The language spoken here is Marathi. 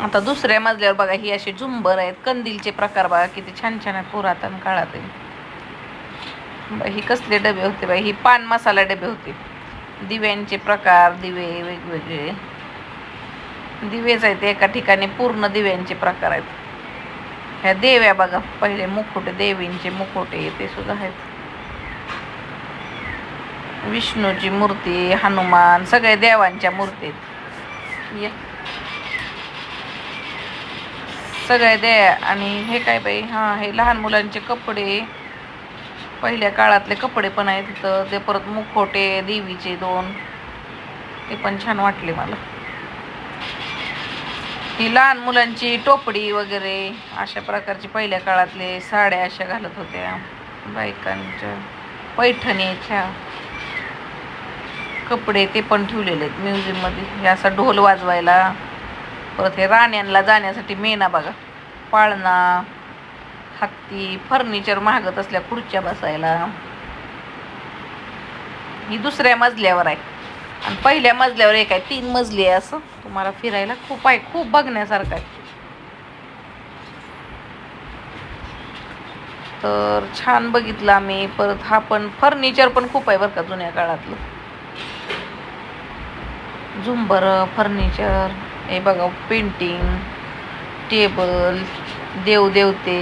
आता दुसऱ्या मजल्यावर बघा ही अशी झुंबर आहेत. कंदीलचे प्रकार बघा किती छान छान आहेत पुरातन काळात ही कसले डबे होते बाई ही पान मसाला डबे होते. दिव्यांचे प्रकार दिवे वेगवेगळे. दिवेच आहेत एका ठिकाणी पूर्ण दिव्यांचे प्रकार आहेत. ह्या देव्या बघा पहिले मुखोटे देवींचे मुखोटे ते सुद्धा आहेत. विष्णूची मूर्ती हनुमान सगळे देवांच्या मूर्ती आहेत. सगळे दे आणि हे काय बाई? हां हे लहान मुलांचे कपडे. पहिल्या काळातले कपडे पण आहेत तिथं ते परत मुखोटे देवीचे दोन. ते पण छान वाटले मला. ही लहान मुलांची टोपडी वगैरे अशा प्रकारची पहिल्या काळातले साड्या अशा घालत होत्या. बायकांच्या पैठणीच्या कपडे ते पण ठेवलेले आहेत म्युझियममध्ये. हे असा ढोल वाजवायला परत हे राण्यांना जाण्यासाठी मेना बघा. पाळणा हत्ती फर्निचर महागत असल्या खुर्च्या बसायला. ही दुसऱ्या मजल्यावर आहे. आणि पहिल्या मजल्यावर एक आहे तीन मजली आहे असं. तुम्हाला फिरायला खूप आहे खूप बघण्यासारखं आहे. तर छान बघितलं आम्ही. परत हा पण फर्निचर पण खूप आहे बरं का जुन्या काळातलं. झुंबर फर्निचर हे बघा पेंटिंग टेबल देवदेवते.